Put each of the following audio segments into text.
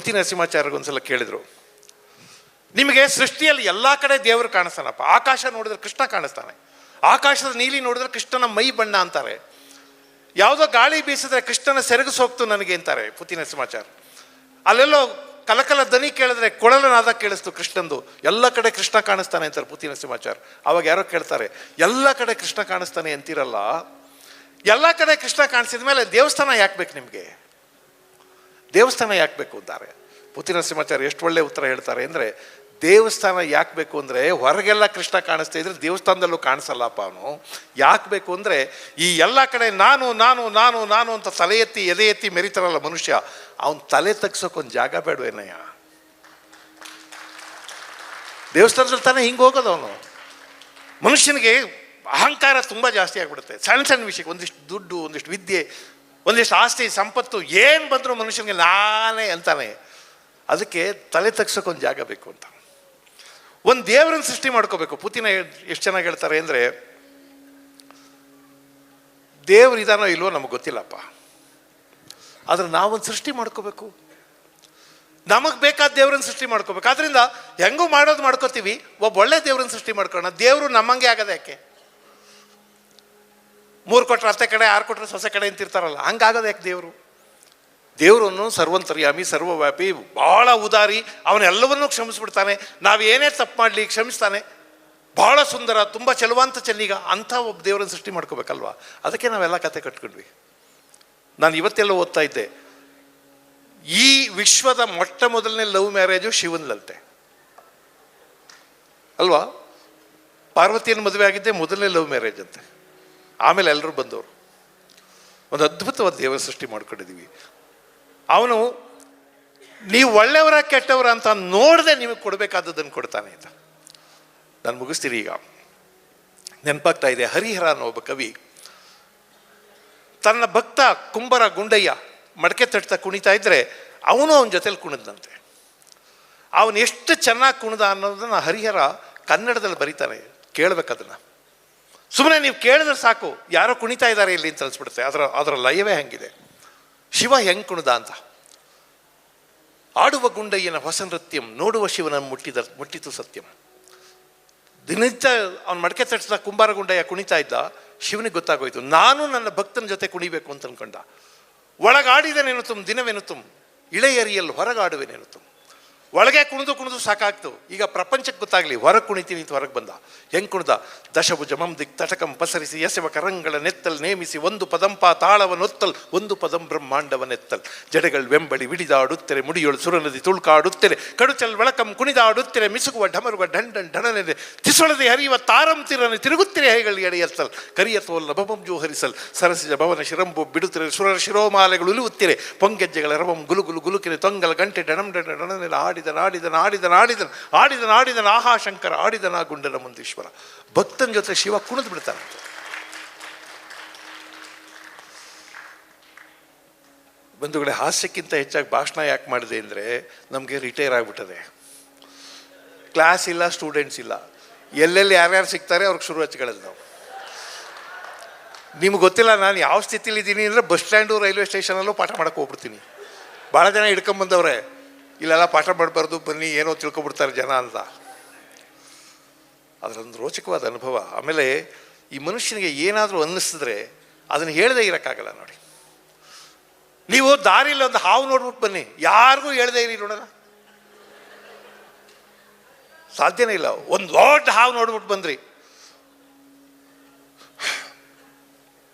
ಪುತಿ ನರಸಿಂಹಾಚಾರ್ಯಗೊಂದ್ಸಲ ಕೇಳಿದ್ರು, ನಿಮಗೆ ಸೃಷ್ಟಿಯಲ್ಲಿ ಎಲ್ಲ ಕಡೆ ದೇವರು ಕಾಣಿಸ್ತಾನಪ್ಪ. ಆಕಾಶ ನೋಡಿದ್ರೆ ಕೃಷ್ಣ ಕಾಣಿಸ್ತಾನೆ. ಆಕಾಶದ ನೀಲಿ ನೋಡಿದ್ರೆ ಕೃಷ್ಣನ ಮೈ ಬಣ್ಣ ಅಂತಾರೆ. ಯಾವುದೋ ಗಾಳಿ ಬೀಸಿದ್ರೆ ಕೃಷ್ಣನ ಸೆರಗು ಸೋಕ್ತು ನನಗೆ ಅಂತಾರೆ ಪುತಿ ನರಸಿಂಹಾಚಾರ ಅಲ್ಲೆಲ್ಲೋ ಕಲಕಲ ದನಿ ಕೇಳಿದ್ರೆ ಕೊಳಲನಾದ ಕೇಳಿಸ್ತು ಕೃಷ್ಣಂದು. ಎಲ್ಲ ಕಡೆ ಕೃಷ್ಣ ಕಾಣಿಸ್ತಾನೆ ಅಂತಾರೆ ಪುತಿ ನರಸಿಂಹಾಚಾರ ಅವಾಗ ಯಾರೋ ಕೇಳ್ತಾರೆ, ಎಲ್ಲ ಕಡೆ ಕೃಷ್ಣ ಕಾಣಿಸ್ತಾನೆ ಅಂತಿರಲ್ಲ? ಎಲ್ಲ ಕಡೆ ಕೃಷ್ಣ ಕಾಣಿಸಿದ ಮೇಲೆ ದೇವಸ್ಥಾನ ಯಾಕೆ ಬೇಕು ನಿಮಗೆ? ದೇವಸ್ಥಾನ ಯಾಕೆ ಬೇಕು ಅಂತಾರೆ? ಪುತಿ ನರಸಿಂಹಾಚಾರ್ಯ ಎಷ್ಟು ಒಳ್ಳೆ ಉತ್ತರ ಹೇಳ್ತಾರೆ ಅಂದರೆ, ದೇವಸ್ಥಾನ ಯಾಕೆ ಬೇಕು ಅಂದರೆ, ಹೊರಗೆಲ್ಲ ಕೃಷ್ಣ ಕಾಣಿಸ್ತಾ ಇದ್ರೆ ದೇವಸ್ಥಾನದಲ್ಲೂ ಕಾಣಿಸಲ್ಲಪ್ಪ ಅವನು. ಯಾಕೆ ಬೇಕು ಅಂದರೆ, ಈ ಎಲ್ಲ ಕಡೆ ನಾನು ನಾನು ನಾನು ನಾನು ಅಂತ ತಲೆ ಎತ್ತಿ, ಎದೆ ಎತ್ತಿ ಮೆರಿತಾರಲ್ಲ ಮನುಷ್ಯ, ಅವನ ತಲೆ ತಗ್ಸೋಕೊಂದು ಜಾಗ ಬೇಡವೇನಯ್ಯ ದೇವಸ್ಥಾನದಲ್ಲಿ ತಾನೇ ಹಿಂಗೆ ಹೋಗೋದು ಅವನು. ಮನುಷ್ಯನಿಗೆ ಅಹಂಕಾರ ತುಂಬ ಜಾಸ್ತಿ ಆಗಿಬಿಡುತ್ತೆ. ಸಣ್ಣ ಸಣ್ಣ ವಿಷಯಕ್ಕೆ ಒಂದಿಷ್ಟು ದುಡ್ಡು, ಒಂದಿಷ್ಟು ವಿದ್ಯೆ ಒಂದಿಷ್ಟು ಆಸ್ತಿ, ಸಂಪತ್ತು, ಏನು ಬಂದರೂ ಮನುಷ್ಯನಿಗೆ ನಾನೇ ಅಂತಾನೆ. ಅದಕ್ಕೆ ತಲೆ ತಗ್ಸೋಕ್ಕೊಂದು ಜಾಗ ಬೇಕು ಅಂತ. ಒಂದು ದೇವರನ್ನು ಸೃಷ್ಟಿ ಮಾಡ್ಕೋಬೇಕು. ಪುತಿನ ಎಷ್ಟು ಚೆನ್ನಾಗಿ ಹೇಳ್ತಾರೆ ಅಂದರೆ, ದೇವ್ರು ಇದಾನೋ ಇಲ್ವೋ ನಮಗೆ ಗೊತ್ತಿಲ್ಲಪ್ಪ. ಆದ್ರೆ ನಾವೊಂದು ಸೃಷ್ಟಿ ಮಾಡ್ಕೋಬೇಕು. ನಮಗೆ ಬೇಕಾದ ದೇವ್ರನ್ನ ಸೃಷ್ಟಿ ಮಾಡ್ಕೋಬೇಕು. ಆದ್ರಿಂದ ಹೆಂಗೂ ಮಾಡೋದು ಮಾಡ್ಕೋತೀವಿ, ಒಬ್ಬ ಒಳ್ಳೆ ದೇವ್ರನ್ನ ಸೃಷ್ಟಿ ಮಾಡ್ಕೊಳ್ಳೋಣ. ದೇವರು ನಮ್ಮಂಗೆ ಆಗದೆ ಯಾಕೆ? ಮೂರು ಕೊಟ್ಟರೆ ಅತ್ತೆ ಕಡೆ, ಆರು ಕೊಟ್ರೆ ಸೊಸೆ ಕಡೆ ಅಂತಿರ್ತಾರಲ್ಲ ಹಂಗಾಗೋದು ಯಾಕೆ ದೇವರು? ದೇವರನ್ನು ಸರ್ವಂತರ್ಯಾಮಿ, ಸರ್ವವ್ಯಾಪಿ ಭಾಳ ಉದಾರಿ, ಅವನೆಲ್ಲವನ್ನೂ ಕ್ಷಮಿಸ್ಬಿಡ್ತಾನೆ. ನಾವು ಏನೇ ತಪ್ಪು ಮಾಡಲಿ, ಕ್ಷಮಿಸ್ತಾನೆ. ಭಾಳ ಸುಂದರ, ತುಂಬ ಚೆಲುವಂತ ಚೆನ್ನಿಗ ಅಂಥ ಒಬ್ಬ ದೇವರನ್ನು ಸೃಷ್ಟಿ ಮಾಡ್ಕೋಬೇಕಲ್ವಾ? ಅದಕ್ಕೆ ನಾವೆಲ್ಲ ಕತೆ ಕಟ್ಕೊಂಡ್ವಿ. ನಾನು ಇವತ್ತೆಲ್ಲ ಓದ್ತಾ ಇದ್ದೆ. ಈ ವಿಶ್ವದ ಮೊಟ್ಟ ಮೊದಲನೇ ಲವ್ ಮ್ಯಾರೇಜು ಶಿವನ್ಲಂತೆ ಅಲ್ವಾ? ಪಾರ್ವತಿಯನ್ನು ಮದುವೆ ಆಗಿದ್ದೆ, ಮೊದಲನೇ ಲವ್ ಮ್ಯಾರೇಜ್ ಅಂತೆ. ಆಮೇಲೆ ಎಲ್ಲರೂ ಬಂದವರು. ಒಂದು ಅದ್ಭುತವಾದ ದೇವರ ಸೃಷ್ಟಿ ಮಾಡ್ಕೊಂಡಿದ್ದೀವಿ. ಅವನು, ನೀವು ಒಳ್ಳೆಯವರ ಕೆಟ್ಟವರ ಅಂತ ನೋಡದೆ ನಿಮಗೆ ಕೊಡಬೇಕಾದದ್ದನ್ನು ಕೊಡ್ತಾನೆ ಅಂತ. ನಾನು ಮುಗಿಸ್ತೀನಿ ಈಗ. ನೆನಪಾಗ್ತಾ ಇದೆ, ಹರಿಹರ ಅನ್ನೋ ಒಬ್ಬ ಕವಿ, ತನ್ನ ಭಕ್ತ ಕುಂಬರ ಗುಂಡಯ್ಯ ಮಡಕೆ ತಟ್ತಾ ಕುಣಿತಾ ಇದ್ದರೆ ಅವನು ಅವನ ಜೊತೆಲಿ ಕುಣಿದಂತೆ ಅವನು ಎಷ್ಟು ಚೆನ್ನಾಗಿ ಕುಣಿದ ಅನ್ನೋದನ್ನ ಹರಿಹರ ಕನ್ನಡದಲ್ಲಿ ಬರೀತಾನೆ ಕೇಳಬೇಕದನ್ನು ಸುಮ್ಮನೆ ನೀವು ಕೇಳಿದ್ರೆ ಸಾಕು, ಯಾರೋ ಕುಣಿತಾ ಇದ್ದಾರೆ ಇಲ್ಲಿ ಅಂತ ಅನ್ಸ್ಬಿಡುತ್ತೆ. ಅದರ ಅದರ ಲಯವೇ ಹಂಗಿದೆ. ಶಿವ ಹೆಂಗೆ ಕುಣಿದ ಅಂತ? ಆಡುವ ಗುಂಡಯ್ಯನ ಹೊಸ ನೃತ್ಯಂ, ನೋಡುವ ಶಿವನ ಮುಟ್ಟಿದ, ಮುಟ್ಟಿತು ಸತ್ಯಂ. ದಿನನಿತ್ಯ ಅವನ ಮಡಕೆ ತಟ್ಟಿಸಿದ ಕುಂಬಾರ ಗುಂಡಯ್ಯ ಕುಣಿತಾ ಇದ್ದ, ಶಿವನಿಗೆ ಗೊತ್ತಾಗೋಯ್ತು. ನಾನು ನನ್ನ ಭಕ್ತನ ಜೊತೆ ಕುಣಿಬೇಕು ಅಂತ ಅನ್ಕೊಂಡ. ಒಳಗಾಡಿದನೇನು ತುಮ್ ದಿನವೇನು ತುಮ್ ಇಳೆಯರಿಯಲ್ಲಿ ಹೊರಗಾಡುವೆನೇನು ತುಮ್ ಒಳಗೆ ಕುಣಿದು ಕುಣಿದು ಸಾಕಾಗ್ತು. ಈಗ ಪ್ರಪಂಚಕ್ಕೆ ಗೊತ್ತಾಗಲಿ, ಹೊರಗೆ ಕುಣಿತೀನಿ ಅಂತ ಹೊರಗೆ ಬಂದ. ಹೆಂಗ್ ಕುಣಿದ? ದಶಭುಜ ದಿಕ್ ತಟಕಂ ಪಸರಿಸಿ ಎಸೆವ ಕರಂಗಳ ನೆತ್ತಲ್ ನೇಮಿಸಿ ಒಂದು ಪದಂಪ ತಾಳವನೊತ್ತಲ್, ಒಂದು ಪದಂ ಬ್ರಹ್ಮಾಂಡವನೆತ್ತಲ್. ಜಡೆಗಳು ವೆಂಬಳಿ ವಿಡಿದಾಡುತ್ತೆರೆ, ಮುಡಿಯೊಳು ಸುರನದಿ ತುಳ್ಕಾಡುತ್ತೆರೆ, ಕಡುಚಲ್ ಬೆಳಕಂ ಕುಣಿದಾಡುತ್ತೆರೆ, ಮಿಸುಗುವ ಢಮರುಗ ಢಂಡನ್ ಢಣನೆರೆ ತಿಸೊಳದೆ ಹರಿಯುವ ತಾರಂ ತಿರನೆ ತಿರುಗುತ್ತಿರೆ ಹೈಗಳು ಎಡೆಯತ್ತಲ್. ಕರಿಯ ತೋಲ್ ನಭಮಂಜು ಹರಿಸಲ್ ಸರಸಿಜ ಭವನ ಶಿರಂಬು ಬಿಡುತ್ತಿರೆ ಸುರರ ಶಿರೋಮಾಲೆಗಳು ಉಲುವುತ್ತಿರೆ, ಪೊಂಗೆಜ್ಜೆಗಳ ರವಂ ಗುಲುಗುಲು ಗುಲು ಗುಲುಕಿರೆ, ತೊಂಗಲ ಗಂಟೆ ಡಣಂ ಡಣ ಡಣನೆಲ ಆಡಿದ ಆಡಿದನ ಆಡಿದನ ಆಡಿದನ ಆಡಿದನ ಆಡಿದನ, ಆಹಾ ಶಂಕರ, ಆಡಿದನ ಗುಂಡನ ಮುಂದೀಶ್ವರ. ಭಕ್ತನ ಜೊತೆ ಶಿವ ಕುಣಿದು ಬಿಡ್ತಾನಂತೆ ಬಂಧುಗಳೇ ಹಾಸ್ಯಕ್ಕಿಂತ ಹೆಚ್ಚಾಗಿ ಭಾಷಣ ಯಾಕೆ ಮಾಡಿದೆ ಅಂದರೆ ನಮಗೆ ರಿಟೈರ್ ಆಗಿಬಿಟ್ಟದೆ. ಕ್ಲಾಸ್ ಇಲ್ಲ, ಸ್ಟೂಡೆಂಟ್ಸ್ ಇಲ್ಲ. ಎಲ್ಲೆಲ್ಲಿ ಯಾರ್ಯಾರು ಸಿಗ್ತಾರೆ ಅವ್ರಿಗೆ ಶುರು ಹಚ್ಕೊಳ್ಳೋದು ನಾವು. ನಿಮ್ಗೆ ಗೊತ್ತಿಲ್ಲ, ನಾನು ಯಾವ ಸ್ಥಿತಿಲಿ ಇದ್ದೀನಿ ಅಂದರೆ ಬಸ್ ಸ್ಟ್ಯಾಂಡು, ರೈಲ್ವೆ ಸ್ಟೇಷನಲ್ಲೂ ಪಾಠ ಮಾಡಕ್ಕೆ ಹೋಗ್ಬಿಡ್ತೀನಿ. ಭಾಳ ಜನ ಹಿಡ್ಕೊಂಬಂದವ್ರೆ ಇಲ್ಲೆಲ್ಲ ಪಾಠ ಮಾಡಬಾರ್ದು, ಬನ್ನಿ, ಏನೋ ತಿಳ್ಕೊಬಿಡ್ತಾರೆ ಜನ ಅಂತ. ಅದರೊಂದು ರೋಚಕವಾದ ಅನುಭವ. ಆಮೇಲೆ ಈ ಮನುಷ್ಯನಿಗೆ ಏನಾದರೂ ಅನ್ನಿಸಿದ್ರೆ ಅದನ್ನು ಹೇಳದೇ ಇರೋಕ್ಕಾಗಲ್ಲ ನೋಡಿ. ನೀವು ದಾರಿಲಿ ಒಂದು ಹಾವು ನೋಡ್ಬಿಟ್ಟು ಬನ್ನಿ. ಯಾರಿಗೂ ಹೇಳದೇ ಇರಿ ನೋಡೋಣ ಸಾಧ್ಯನೇ ಇಲ್ಲ. ಒಂದು ದೊಡ್ಡ ಹಾವು ನೋಡ್ಬಿಟ್ಟು ಬಂದ್ರಿ.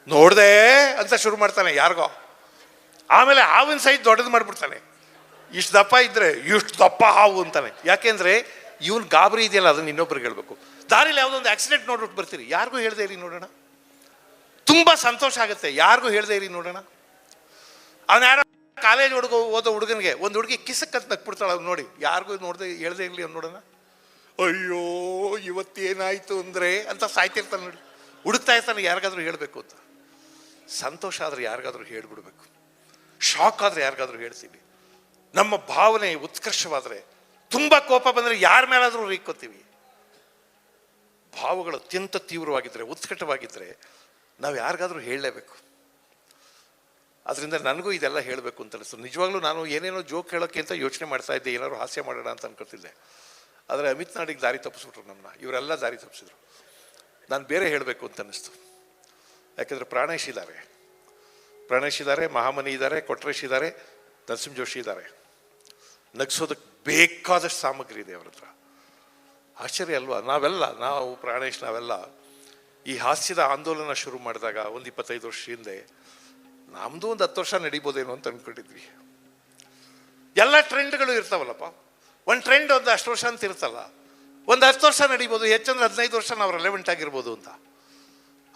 ನೋಡ್ದೆ ಅಂತ ಶುರು ಮಾಡ್ತಾನೆ ಯಾರಿಗೋ. ಆಮೇಲೆ ಹಾವಿನ ಸೈಜ್ ದೊಡ್ಡದು ಮಾಡ್ಬಿಡ್ತಾನೆ. ಇಷ್ಟು ದಪ್ಪ ಇದ್ರೆ ಇಷ್ಟು ದಪ್ಪ ಹಾವು ಅಂತಾನೆ. ಯಾಕೆಂದ್ರೆ ಇವನ್ ಗಾಬರಿ ಇದೆಯಲ್ಲ, ಅದನ್ನ ಇನ್ನೊಬ್ರಿಗೆ ಹೇಳ್ಬೇಕು. ದಾರಿಲಿ ಯಾವುದೋ ಒಂದು ಆಕ್ಸಿಡೆಂಟ್ ನೋಡ್ಬಿಟ್ಟು ಬರ್ತೀರಿ. ಯಾರಿಗೂ ಹೇಳ್ದೆ ಇರಿ ನೋಡೋಣ. ತುಂಬಾ ಸಂತೋಷ ಆಗುತ್ತೆ. ಯಾರಿಗೂ ಹೇಳ್ದೆ ಇರಿ ನೋಡೋಣ. ಅವನ ಯಾರೋ ಕಾಲೇಜ್ ಹುಡುಗ, ಓದೋ ಹುಡುಗನಿಗೆ ಒಂದು ಹುಡುಗಿ ಕಿಸಕ್ಕಂತ ನಕ್ಬಿಡ್ತಾಳೆ ಅವ್ನು ನೋಡಿ. ಯಾರಿಗೂ ನೋಡ್ದೆ ಹೇಳ್ದೆ ಇರಲಿ ಅವ್ನು ನೋಡೋಣ. ಅಯ್ಯೋ, ಇವತ್ತೇನಾಯ್ತು ಅಂದ್ರೆ ಅಂತ ಸಾಯ್ತಿರ್ತಾನೆ ನೋಡಿ. ಹುಡುಕ್ತಾ ಇರ್ತಾನೆ, ಯಾರಿಗಾದ್ರೂ ಹೇಳಬೇಕು ಅಂತ. ಸಂತೋಷ ಆದ್ರೆ ಯಾರಿಗಾದ್ರೂ ಹೇಳ್ಬಿಡ್ಬೇಕು. ಶಾಕ್ ಆದ್ರೆ ಯಾರಿಗಾದ್ರೂ ಹೇಳ್ತೀವಿ. ನಮ್ಮ ಭಾವನೆ ಉತ್ಕರ್ಷವಾದರೆ ತುಂಬ ಕೋಪ ಬಂದರೆ ಯಾರ ಮೇಲಾದರೂ ರೀಕೋತೀವಿ ಭಾವಗಳು ಅತ್ಯಂತ ತೀವ್ರವಾಗಿದ್ದರೆ ಉತ್ಕಟವಾಗಿದ್ದರೆ ನಾವು ಯಾರಿಗಾದರೂ ಹೇಳಲೇಬೇಕು. ಅದರಿಂದ ನನಗೂ ಇದೆಲ್ಲ ಹೇಳಬೇಕು ಅಂತ ಅನಿಸ್ತು. ನಿಜವಾಗ್ಲೂ ನಾನು ಏನೇನೋ ಜೋಕ್ ಹೇಳೋಕ್ಕೆ ಅಂತ ಯೋಚನೆ ಮಾಡ್ತಾ ಇದ್ದೆ, ಏನಾದರೂ ಹಾಸ್ಯ ಮಾಡೋಣ ಅಂತ ಅನ್ಕೊತಿದ್ದೆ ಆದರೆ ಅಮಿತ್ ನಾಡಿಗೆ ದಾರಿ ತಪ್ಪಿಸ್ಬಿಟ್ರು ನಮ್ಮನ್ನ ಇವರೆಲ್ಲ ದಾರಿ ತಪ್ಪಿಸಿದ್ರು ನಾನು ಬೇರೆ ಹೇಳಬೇಕು ಅಂತ ಅನ್ನಿಸ್ತು ಯಾಕೆಂದರೆ ಪ್ರಾಣೇಶ್ ಇದ್ದಾರೆ ಪ್ರಾಣೇಶ್ ಇದ್ದಾರೆ ಮಹಾಮನಿ ಇದ್ದಾರೆ ಕೊಟ್ರೇಶ್ ಇದ್ದಾರೆ ನರಸಿಂಹ ಜೋಶಿ ಇದ್ದಾರೆ. ನಗ್ಸೋದಕ್ಕೆ ಬೇಕಾದಷ್ಟು ಸಾಮಗ್ರಿ ಇದೆ ಅವ್ರ ಹತ್ರ ಆಶ್ಚರ್ಯ ಅಲ್ವಾ? ನಾವೆಲ್ಲ, ನಾವು ಪ್ರಾಣೇಶ್, ನಾವೆಲ್ಲ ಈ ಹಾಸ್ಯದ ಆಂದೋಲನ ಶುರು ಮಾಡಿದಾಗ ಒಂದು ಇಪ್ಪತ್ತೈದು ವರ್ಷ ಹಿಂದೆ ನಮ್ಮದು ಒಂದು ಹತ್ತು ವರ್ಷ ನಡಿಬೋದೇನೋ ಅಂತ ಅಂದ್ಕೊಂಡಿದ್ವಿ ಎಲ್ಲ ಟ್ರೆಂಡ್ಗಳು ಇರ್ತಾವಲ್ಲಪ್ಪ. ಒಂದು ಟ್ರೆಂಡ್ ಒಂದು ಅಷ್ಟು ವರ್ಷ ಅಂತ ಇರ್ತಲ್ಲ. ಒಂದು ಹತ್ತು ವರ್ಷ ನಡಿಬೋದು, ಹೆಚ್ಚಂದ್ರೆ ಹದಿನೈದು ವರ್ಷ ನಾವು ರೆಲೆವೆಂಟ್ ಆಗಿರ್ಬೋದು ಅಂತ.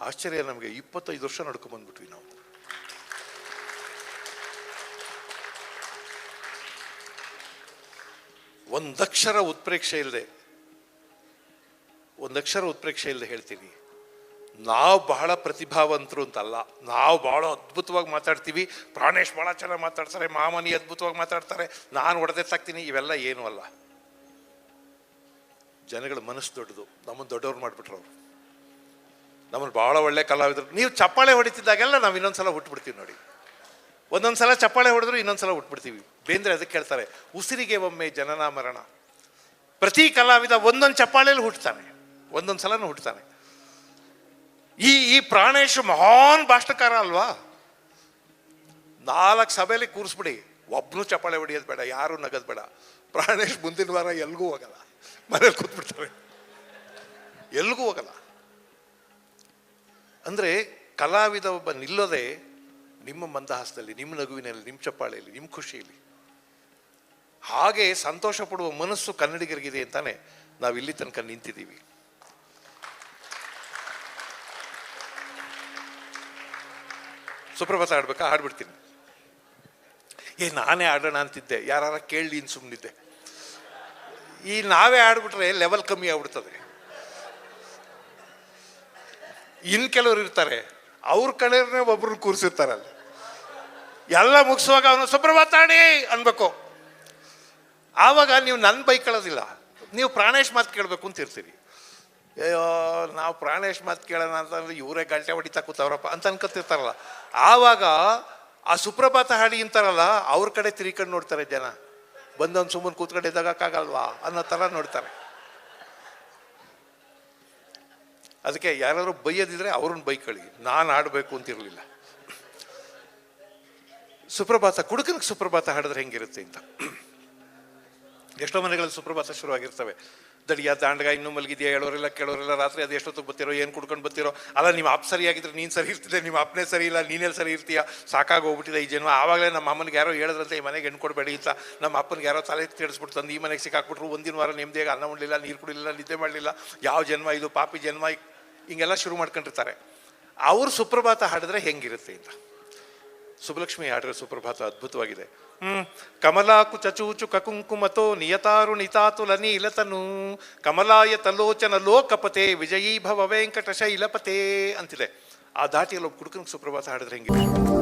ಆಶ್ಚರ್ಯ ನಮಗೆ, ಇಪ್ಪತ್ತೈದು ವರ್ಷ ನಡ್ಕೊಂಬಂದ್ಬಿಟ್ವಿ ನಾವು. ಒಂದಕ್ಷರ ಉತ್ಪ್ರೇಕ್ಷೆ ಇಲ್ಲದೆ, ಒಂದಕ್ಷರ ಉತ್ಪ್ರೇಕ್ಷೆ ಇಲ್ಲದೆ ಹೇಳ್ತೀನಿ. ನಾವು ಬಹಳ ಪ್ರತಿಭಾವಂತರು ಅಂತಲ್ಲ, ನಾವು ಬಹಳ ಅದ್ಭುತವಾಗಿ ಮಾತಾಡ್ತೀವಿ. ಪ್ರಾಣೇಶ್ ಬಹಳ ಚೆನ್ನಾಗಿ ಮಾತಾಡ್ತಾರೆ, ಮಾಮನಿ ಅದ್ಭುತವಾಗಿ ಮಾತಾಡ್ತಾರೆ, ನಾನು ಹೊಡೆದೆತ್ತಾಗ್ತೀನಿ ಇವೆಲ್ಲ ಏನೂ ಅಲ್ಲ. ಜನಗಳ ಮನಸ್ಸು ದೊಡ್ಡದು ನಮ್ಮನ್ನು ದೊಡ್ಡವ್ರು ಮಾಡಿಬಿಟ್ರು ಅವರು. ನಮ್ಮನ್ನು ಭಾಳ ಒಳ್ಳೆ ಕಲಾವಿದರು. ನೀವು ಚಪ್ಪಾಳೆ ಹೊಡಿತಿದ್ದಾಗೆಲ್ಲ ನಾವು ಇನ್ನೊಂದ್ಸಲ ಹುಟ್ಬಿಡ್ತೀವಿ ನೋಡಿ. ಒಂದೊಂದ್ಸಲ ಚಪ್ಪಾಳೆ ಹೊಡೆದ್ರು ಇನ್ನೊಂದ್ಸಲ ಹುಟ್ಬಿಡ್ತೀವಿ ಬೇಂದ್ರೆ ಅದಕ್ಕೆ ಹೇಳ್ತಾರೆ, ಉಸಿರಿಗೆ ಒಮ್ಮೆ ಜನನ ಮರಣ. ಪ್ರತಿ ಕಲಾವಿದ ಒಂದೊಂದು ಚಪ್ಪಾಳೆಯಲ್ಲಿ ಹುಟ್ಟುತ್ತಾನೆ ಒಂದೊಂದು ಸಲನೂ ಹುಟ್ಟುತ್ತಾನೆ ಈ ಈ ಪ್ರಾಣೇಶ್ ಮಹಾನ್ ಭಾಷಣಕಾರ ಅಲ್ವಾ? ನಾಲ್ಕು ಸಭೆಯಲ್ಲಿ ಕೂರಿಸ್ಬಿಡಿ. ಒಬ್ಬನು ಚಪ್ಪಾಳೆ ಹೊಡಿಯೋದು ಬೇಡ, ಯಾರು ನಗದು ಬೇಡ. ಪ್ರಾಣೇಶ್ ಮುಂದಿನ ವಾರ ಎಲ್ಗೂ ಹೋಗಲ್ಲ. ಮನೇಲಿ ಕೂತ್ಬಿಡ್ತಾರೆ. ಎಲ್ಗೂ ಹೋಗಲ್ಲ. ಅಂದರೆ ಕಲಾವಿದ ಒಬ್ಬ ನಿಲ್ಲೋದೇ ನಿಮ್ಮ ಮಂದಹಾಸದಲ್ಲಿ, ನಿಮ್ಮ ನಗುವಿನಲ್ಲಿ, ನಿಮ್ಮ ಚಪ್ಪಾಳೆಯಲ್ಲಿ, ನಿಮ್ಮ ಖುಷಿಯಲ್ಲಿ. ಹಾಗೆ ಸಂತೋಷ ಪಡುವ ಮನಸ್ಸು ಕನ್ನಡಿಗರಿಗಿದೆ ಅಂತಾನೆ ನಾವು ಇಲ್ಲಿ ತನಕ ನಿಂತಿದ್ದೀವಿ. ಸುಪ್ರಭಾತ ಆಡ್ಬೇಕಾ ಹಾಡ್ಬಿಡ್ತೀನಿ. ಏ, ನಾನೇ ಆಡೋಣ ಅಂತಿದ್ದೆ. ಯಾರ ಕೇಳಿ ಸುಮ್ಮನಿದ್ದೆ ಈ ನಾವೇ ಆಡ್ಬಿಟ್ರೆ ಲೆವೆಲ್ ಕಮ್ಮಿ ಆಗ್ಬಿಡ್ತದೆ. ಇನ್ ಕೆಲವರು ಇರ್ತಾರೆ. ಅವ್ರ ಕಡೆಯವ್ರನ್ನೇ ಒಬ್ರನ್ನ ಕೂರಿಸಿರ್ತಾರಲ್ಲ. ಎಲ್ಲ ಮುಗಿಸುವಾಗ ಅವನು, ಸುಪ್ರಭಾತ ಆಡಿ ಅನ್ಬೇಕು. ಆವಾಗ ನೀವು ನನ್ನ ಬೈಕ್ ಕಳೋದಿಲ್ಲ. ನೀವು ಪ್ರಾಣೇಶ್ ಮಾತು ಕೇಳಬೇಕು ಅಂತ ಇರ್ತೀರಿ. ಅಯ್ಯೋ, ನಾವು ಪ್ರಾಣೇಶ್ ಮಾತು ಕೇಳೋಣ ಅಂತಂದ್ರೆ ಇವರೇ ಗಂಟೆ ಹೊಡಿತಾ ಕೂತವ್ರಪ್ಪ ಅಂತ ಅನ್ಕೊತಿರ್ತಾರಲ್ಲ ಆವಾಗ ಆ ಸುಪ್ರಭಾತ ಹಾಡಿ ಅಂತಾರಲ್ಲ, ಅವ್ರ ಕಡೆ ತಿರ್ಕೊಂಡು ನೋಡ್ತಾರೆ ಜನ. ಬಂದೊಂದು ಸುಮ್ಮನೆ ಕೂತ್ಕೊಂಡಿದ್ದಾಗಕ್ಕಾಗಲ್ವಾ ಅನ್ನೋ ಥರ ನೋಡ್ತಾರೆ. ಅದಕ್ಕೆ ಯಾರಾದರೂ ಬೈಯೋದಿದ್ರೆ ಅವ್ರನ್ನ ಬೈಕೊಳ್ಳಿ ನಾನು ಆಡಬೇಕು ಅಂತಿರಲಿಲ್ಲ ಸುಪ್ರಭಾತ, ಕುಡುಕನಿಗೆ ಸುಪ್ರಭಾತ ಹಾಡಿದ್ರೆ ಹೆಂಗಿರುತ್ತೆ ಅಂತ. ಎಷ್ಟೋ ಮನೆಗಳಲ್ಲಿ ಸುಪ್ರಭಾತ ಶುರುವಾಗಿರ್ತವೆ. ದಡಿಯ ದಾಂಡಗ ಇನ್ನೂ ಮಲಗಿದೆಯಾ ಹೇಳೋರೆಲ್ಲ ಕೇಳೋರೆಲ್ಲ ರಾತ್ರಿ ಅದು ಎಷ್ಟೊತ್ತಿಗೆ ಬತ್ತಿರೋ ಏನು ಕುಡ್ಕೊಂಡು ಬತ್ತಿರೋ ಅಲ್ಲ ನಿಮ್ಮ ಆಪ್ ಸರಿಯಾಗಿದ್ರೆ ನೀನು ಸರಿ ಇರ್ತಿದೆ ನಿಮ್ಮ ಅಪ್ಪನೇ ಸರಿ ಇಲ್ಲ ನೀನೇ ಸರಿ ಇರ್ತೀಯ? ಸಾಕಾಗಿ ಹೋಗ್ಬಿಟ್ಟಿದೆ ಈ ಜನ್ಮ. ಆವಾಗಲೇ ನಮ್ಮ ಅಮ್ಮನಿಗೆ ಯಾರೋ ಹೇಳಿದ್ರಂತೆ, ಈ ಮನೆಗೆ ಹೆಣ್ಣು ಕೊಡಬೇಡಿ ಅಂತ. ನಮ್ಮ ಅಪ್ಪನಿಗೆ ಯಾರೋ ತಲೆ ಕೆಡಿಸ್ಬಿಟ್ಟು ತಂದು, ಈ ಮನೆಗೆ ಸಿಕ್ಕಾಕ್ಬಿಟ್ರು, ಒಂದಿನ ವಾರ ನೆಮ್ಮದಿಯಾಗಿ ಅನ್ನ ಉಣ್ಲಿಲ್ಲ, ನೀರು ಕುಡಿಲಿಲ್ಲ, ನಿದ್ದೆ ಮಾಡಲಿಲ್ಲ. ಯಾವ ಜನ್ಮ ಇದು? ಪಾಪಿ ಜನ್ಮ. ಹಿಂಗೆಲ್ಲ ಶುರು ಮಾಡ್ಕೊಂಡಿರ್ತಾರೆ. ಅವರು ಸುಪ್ರಭಾತ ಹಾಡಿದ್ರೆ ಹೆಂಗಿರುತ್ತೆ ಅಂತ. ಸುಬ್ಬಲಕ್ಷ್ಮಿ ಹಾಡಿದ್ರೆ ಸುಪ್ರಭಾತ ಅದ್ಭುತವಾಗಿದೆ. ಹ್ಮ್, ಕಮಲಾಕು ಚಚೂಚು ಕಕುಂಕುಮತೋ ನಿಯತಾರು ನಿತಾತುಲ ನೀಲತನು ಕಮಲಾಯ ತಲೋಚನ ಲೋಕಪತೆ ವಿಜಯೀಭವ ವೆಂಕಟಶ ಇಲಪತೆ ಅಂತಿದೆ. ಆ ದಾಟಿಯಲ್ಲಿ ಒಬ್ಬ ಸುಪ್ರಭಾತ ಹಾಡಿದ್ರೆ ಹೆಂಗಿದೆ